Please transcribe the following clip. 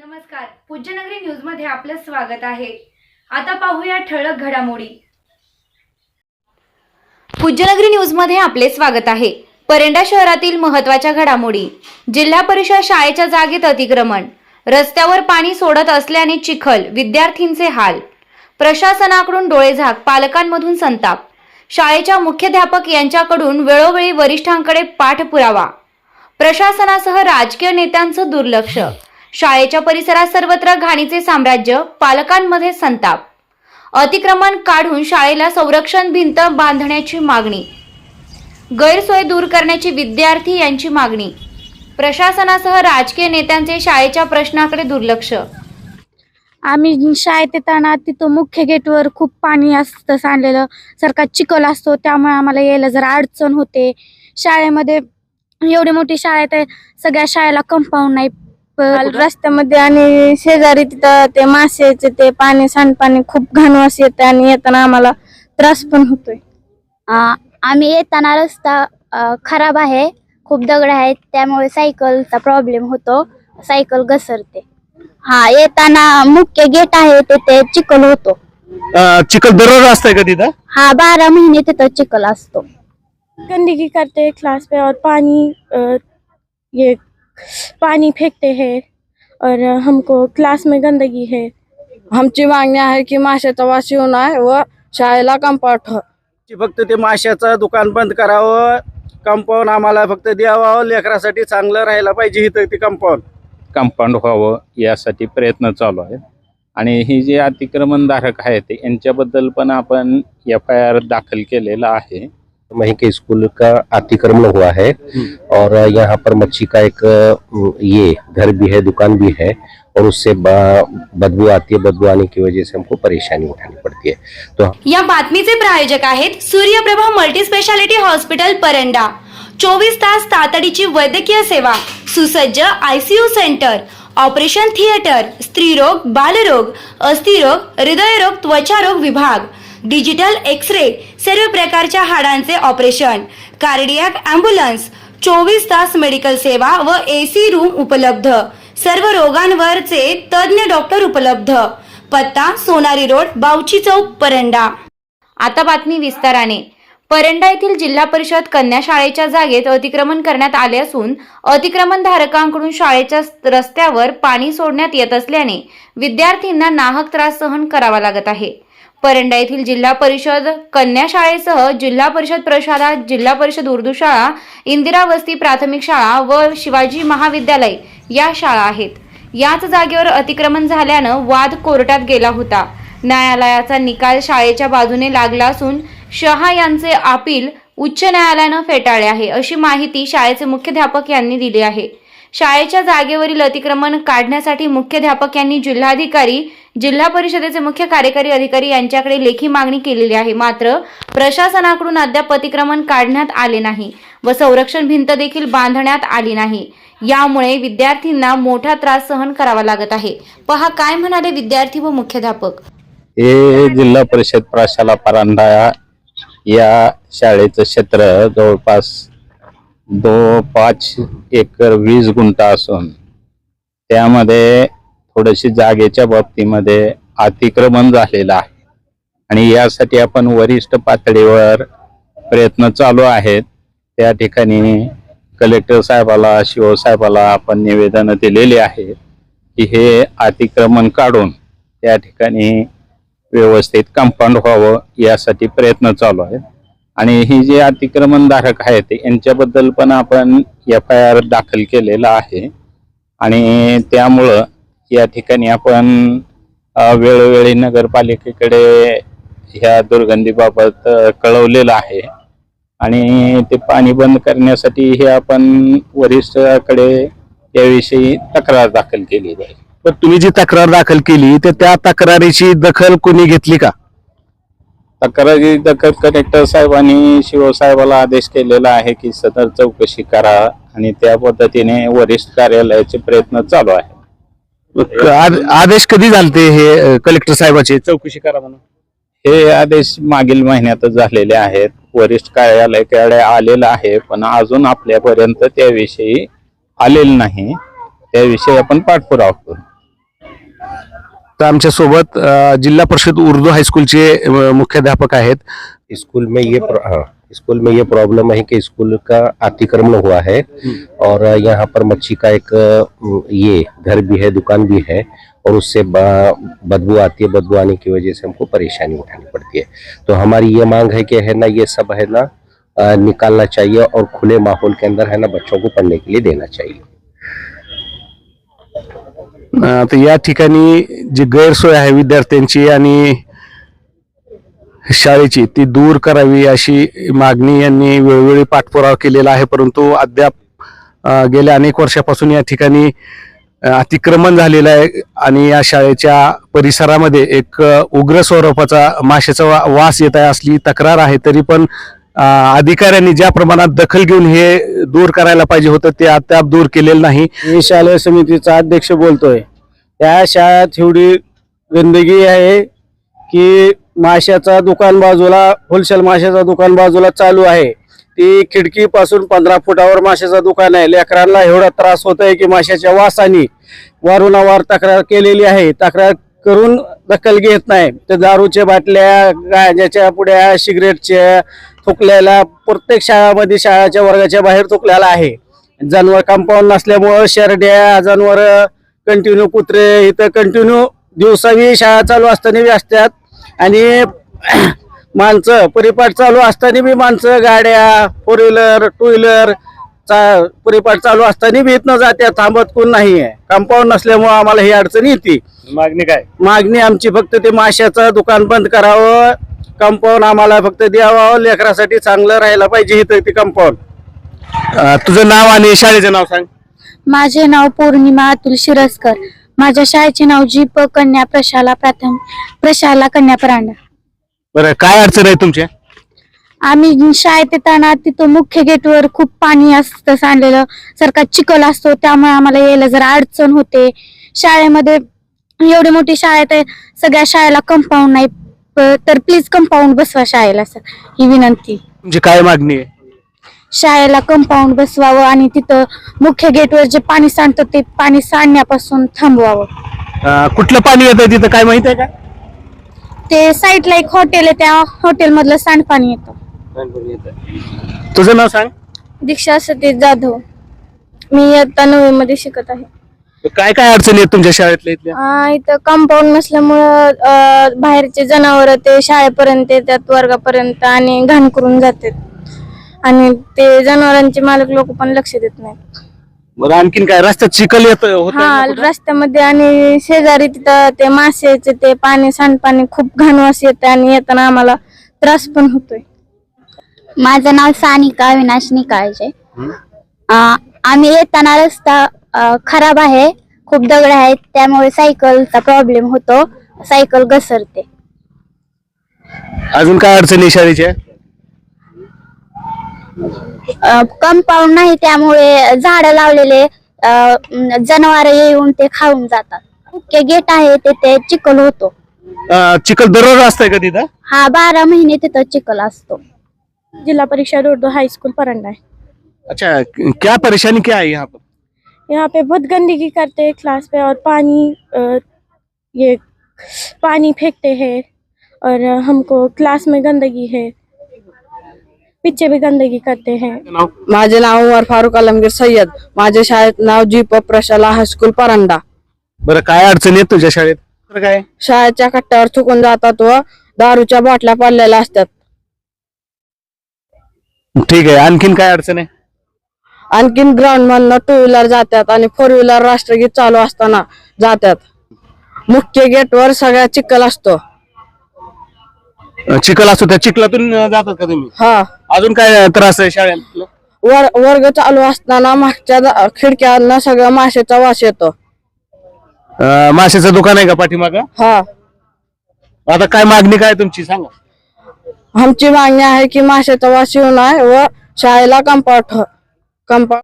नमस्कार. पूज्यनगरी न्यूजमध्ये आपलं स्वागत आहे. आता पाहूया ठळक घडामोडी. पूज्यनगरी न्यूजमध्ये आपले स्वागत आहे. परंडा शहरातील महत्त्वाच्या घडामोडी. जिल्हा परिषद शाळेच्या जागेत अतिक्रमण. रस्त्यावर पाणी सोडत असल्याने चिखल विद्यार्थींचे हाल. प्रशासनाकडून डोळेझाक पालकांमधून संताप. शाळेच्या मुख्याध्यापक यांच्याकडून वेळोवेळी वरिष्ठांकडे पाठपुरावा. प्रशासनासह राजकीय नेत्यांचं दुर्लक्ष. शाळेच्या परिसरात सर्वत्र घाणीचे साम्राज्य पालकांमध्ये संताप. अतिक्रमण काढून शाळेला संरक्षण भिंत बांधण्याची मागणी. गैरसोय दूर करण्याची विद्यार्थी यांची मागणी. प्रशासनासह राजकीय नेत्यांचे शाळेच्या प्रश्नाकडे दुर्लक्ष. आम्ही शाळेत येताना तिथं मुख्य गेटवर खूप पाणी असतं सांडलेलं. सारखा चिखल असतो त्यामुळे आम्हाला यायला जरा अडचण होते. शाळेमध्ये एवढी मोठी शाळा आहे सगळ्या शाळेला कंपाऊंड नाही. रस्त्यामध्ये आणि शेजारी तिथं ते मासेचे ते पाणी सांडपाणी खूप घाण वास येते आणि येताना आम्हाला त्रास पण होतोय. आम्ही येताना रस्ता अ, खराब आहे खूप दगड आहेत त्यामुळे सायकलचा प्रॉब्लेम होतो सायकल घसरते. हा येताना मुख्य गेट आहे तिथे चिखल होतो. अं, चिखल दररोज असतंय का तिथं? हा बारा महिने तिथं चिखल असतो. गंदगी करते क्लास में और पानी अ, ये पानी फेंकते हैं और हमको क्लास में गंदगी है। आमची मागणी आहे की माशाचा वास येऊ नये व शाळेला कंपाऊंड की फक्त ते माशाचं दुकान बंद करावं कंपाऊंड आम्हाला फक्त द्यावं लेकरासाठी चांगलं राहायला पाहिजे इथं ते कंपाऊंड कंपाऊंड व्हावं यासाठी प्रयत्न चालू आहेत. आणि ही जे अतिक्रमणधारक आहेत यांच्याबद्दल पण आपण एफ आय आर दाखल केलेला आहे. वहीं के स्कूल का अतिक्रमण हुआ है। और यहाँ पर मच्छी का एक ये घर भी है दुकान भी है और उससे बदबू आती है बदबू आने की वजह से हमको परेशानी उठानी पड़ती है। तो या बातमीचे प्रायोजक आहेत Suryaprabha multi speciality hospital Paranda. चोवीस तास तातडीची वैद्यकीय सेवा सुसज्ज आयसीयू सेंटर ऑपरेशन थिएटर स्त्रीरोग बालरोग अस्थिरोग हृदयरोग त्वचारोग विभाग डिजिटल एक्स रे सर्व प्रकारच्या हाडांचे ऑपरेशन कार्डियाक अँब्युलन्स चोवीस तास मेडिकल सेवा व एसी रूम उपलब्ध. सर्व रोगांवरचे तज्ज्ञ डॉक्टर उपलब्ध. पत्ता सोनारी रोड बावची चौक परंडा. आता बातमी विस्ताराने. परंडा येथील जिल्हा परिषद कन्या शाळेच्या जागेत अतिक्रमण करण्यात आले असून अतिक्रमण धारकांकडून शाळेच्या रस्त्यावर पाणी सोडण्यात येत असल्याने विद्यार्थ्यांना नाहक त्रास सहन करावा लागत आहे. परंडा येथील जिल्हा परिषद कन्या शाळेसह जिल्हा परिषद प्रशाला जिल्हा परिषद उर्दू शाळा इंदिरा वस्ती प्राथमिक शाळा व शिवाजी महाविद्यालय या शाळा आहेत. याच जागेवर अतिक्रमण झाल्यानं वाद कोर्टात गेला होता. न्यायालयाचा निकाल शाळेच्या बाजूने लागला असून शहा यांचे अपील उच्च न्यायालयानं फेटाळले आहे अशी माहिती शाळेचे मुख्याध्यापक यांनी दिली आहे. शाळेच्या जागेवरील अतिक्रमण काढण्यासाठी मुख्याध्यापक यांनी जिल्हाधिकारी जिल्हा परिषदेचे मुख्य कार्यकारी अधिकारी यांच्याकडे लेखी मागणी केलेली आहे. मात्र प्रशासनाकडून अद्याप अतिक्रमण काढण्यात आले नाही व संरक्षण भिंत देखील बांधण्यात आली नाही. यामुळे विद्यार्थ्यांना मोठा त्रास सहन करावा लागत आहे. पहा काय म्हणाले विद्यार्थी व मुख्याध्यापक हे जिल्हा परिषद प्राशाला परांडा या शाळेचं क्षेत्र जवळपास दो पाच एकर वीस गुंठा असून त्यामध्ये थोडीशी जागेच्या बाबतीमध्ये अतिक्रमण झालेलं आहे. आणि यासाठी आपण वरिष्ठ पातळीवर प्रयत्न चालू आहेत. त्या ठिकाणी कलेक्टर साहेबाला शिवसाहेबाला आपण निवेदनं दिलेली आहेत की हे अतिक्रमण काढून त्या ठिकाणी व्यवस्थित कंपाऊंड व्हावं यासाठी प्रयत्न चालू आहेत. आणि ही जे अतिक्रमणधारक आहेत यांच्याबद्दल पण आपण एफ आय आर दाखल केलेला आहे. आणि त्यामुळं या ठिकाणी आपण वेळोवेळी नगरपालिकेकडे ह्या दुर्गंधीबाबत कळवलेलं आहे. आणि ते पाणी बंद करण्यासाठी हे आपण वरिष्ठाकडे याविषयी तक्रार दाखल केली आहे. पण तुम्ही जी तक्रार दाखल केली तर त्या तक्रारीची दखल कोणी घेतली का? तक्रारी दखल कलेक्टर साहेबांनी शिवसाहेबाला आदेश केलेला आहे की सदर चौकशी करा आणि त्या पद्धतीने वरिष्ठ कार्यालयाचे प्रयत्न चालू आहे आद- आदेश कधी झालते हे अ, कलेक्टर साहेबाचे? चौकशी करा म्हणून. हे आदेश मागील महिन्यातच झालेले आहेत. वरिष्ठ कार्यालयाकडे आलेलं आहे पण अजून आपल्यापर्यंत त्याविषयी आलेलं नाही. त्याविषयी आपण पाठपुरावा करू. तर आमच्या सोबत जिल्हा परिषद उर्दू हायस्कूलचे अ, मुख्याध्यापक आहेत. स्कूल में ये हाँ स्कूल में ये प्रॉब्लम है कि स्कूल का अतिक्रमण हुआ है और यहाँ पर मच्छी का एक ये घर भी है दुकान भी है और उससे बदबू आती है बदबू आने की वजह से हमको परेशानी उठानी पड़ती है। तो हमारी ये मांग है कि है ना ये सब है ना निकालना चाहिए और खुले माहौल के अंदर है ना बच्चों को पढ़ने के लिए देना चाहिए। आता तर या ठिकाणी जी गैरसोय आहे विद्यार्थ्यांची आणि शाळेची ती दूर करावी अशी मागणी यांनी वेळोवेळी पाठपुरावा केलेला आहे. परंतु अद्याप गेल्या अनेक वर्षापासून या ठिकाणी अतिक्रमण झालेलं आहे आणि या शाळेच्या परिसरामध्ये एक उग्र स्वरूपाचा माशाचा वा- वास येत आहे असली तक्रार आहे तरी पण अधिकाऱ्यांनी ज्या प्रमाणात दखल घेऊन हे दूर करायला पाहिजे होतं ते अद्याप दूर केलेलं नाही. मी शालेय समितीचा अध्यक्ष बोलतोय. त्या शाळेत एवढी गंदगी आहे की माशाचा दुकान बाजूला होलसेल माशाचा दुकान बाजूला चालू आहे. ती खिडकीपासून पंधरा फुटावर माशाचं दुकान आहे. लेकरांना एवढा त्रास होत आहे की माशाच्या वासाने वारुणावार तक्रार केलेली आहे. तक्रार करून दखल घेत नाही. तर दारूच्या बाटल्या गांजाच्या पुड्या सिगरेटच्या थुकलेल्या प्रत्येक शाळामध्ये शाळाच्या वर्गाच्या बाहेर थुकलेला आहे. जनावर कंपाऊंड नसल्यामुळं शेरड्या जनावर कंटिन्यू कुत्रे इथं कंटिन्यू दिवसावी शाळा चालू असताना बी असतात. आणि माणसं परिपाठ चालू असताना बी माणसं गाड्या फोर व्हीलर टू व्हीलर चा परिपाठ चालू असताना बी इथनं जात्या थांबत कोण नाही आहे कंपाऊंड नसल्यामुळं आम्हाला ही अडचण येते. मागणी काय? मागणी आमची फक्त ते माशाचं दुकान बंद करावं कंपाऊंड आम्हाला फक्त द्यावं लेकरासाठी चांगलं राहायला पाहिजे इथं ते कंपाऊंड तुझं नाव आणि शाळेचं नाव सांग. माझे नाव पौर्णिमा अतुल शिरस्कर. माझ्या शाळेचे नाव जी प कन्या प्रशाला प्राथमिक प्रशाला कन्या परांडा. बरं काय अडचण आहे तुमच्या? आम्ही शाळेत येताना तिथं मुख्य गेटवर खूप पाणी असतं सांडलेलं. सारखा चिखल असतो त्यामुळे आम्हाला यायला जरा अडचण होते. शाळेमध्ये एवढी मोठी शाळेत आहे सगळ्या शाळेला कंपाऊंड नाही प- तर प्लीज कंपाऊंड बसवा शाळेला सर ही विनंती. तुमची काय मागणी आहे? शाळेला कंपाऊंड बसवावं आणि तिथं मुख्य गेटवर जे पाणी सांडतं ते पाणी सांडण्यापासून थांबवावं. अ, कुठलं पाणी येतं तिथं? काय माहीत आहे का? ते साईडला एक हॉटेल आहे त्या हॉटेल मधलं सांडपाणी येतं. तुझं नाव सांग. दीक्षा सतीश जाधव. मी इयत्ता नववी मध्ये शिकत आहे. काय काय अडचणी आहेत तुमच्या शाळेतल्या इथल्या? अं, इथं कंपाऊंड नसल्यामुळं अं, बाहेरचे जनावर ते शाळेपर्यंत येतात वर्गापर्यंत आणि घाण करून जातात. आणि ते जनावरांचे मालक लोक पण लक्ष देत नाहीत. बरं आणखीन काय रस्त्यात चिखल येत हा रस्त्यामध्ये आणि शेजारी तिथं ते माशाचे ते पाणी सांडपाणी खूप घाण वास येते आणि येताना आम्हाला त्रास पण होतोय. माझं नाव सानिका अविनाश निकाळजे. अं, आम्ही येताना रस्ता अं, खराब आहे खूप दगड आहेत त्यामुळे सायकलचा प्रॉब्लेम होतो सायकल घसरते. अजून काय अडचणी आहे शाळेच्या? कंपाऊंड नाही त्यामुळे झाड लावलेले जनावर येऊन ते खाऊन जातात. मुख्य गेट आहे तिथे चिखल होतो. अ, चिखल दररोज असतंय का तिथं? हा बारा महिने तिथं चिखल असतो. जिला परिषद उर्दू हाई स्कूल परंडा है अच्छा क्या परेशानी क्या है यहाँ पर? यहाँ पे बहुत गंदगी करते हैं क्लास पे और पानी अ, ये पानी फेंकते हैं और हमको क्लास में गंदगी है। पीछे भी गंदगी करते हैं। माझे नाव उमर फारुक आलमगीर सय्यद. माझ्या शाळेत नाव जी प प्रशाला हायस्कूल परांडा. बरं काय अडचणी आहेत तुझ्या शाळेत? काय? शाळेच्या कट्ट्यावर थुकून जातात व दारूच्या बाटल्या पडलेल्या असतात. ठीक आहे आणखीन काय अडचण आहे? आणखीन ग्राउंड मधनं टू व्हीलर जातात आणि फोर व्हीलर राष्ट्रगीत चालू असताना जातात. मुख्य गेटवर सगळ्या चिखल असतो. चिखल असतो त्या चिखलातून जातात का तुम्ही? हा. अजून काय त्रास आहे शाळेत? वर वर्ग चालू असताना मागच्या दा- खिडक्यांना सगळं माशाचा वास येतो. माशाचं दुकान आहे का पाठीमाग? हा. आता काय मागणी काय तुमची सांगा. आमची मागणी आहे की माशाचा वास येऊ नये व शाळेला कंपाऊंड कंपाऊंड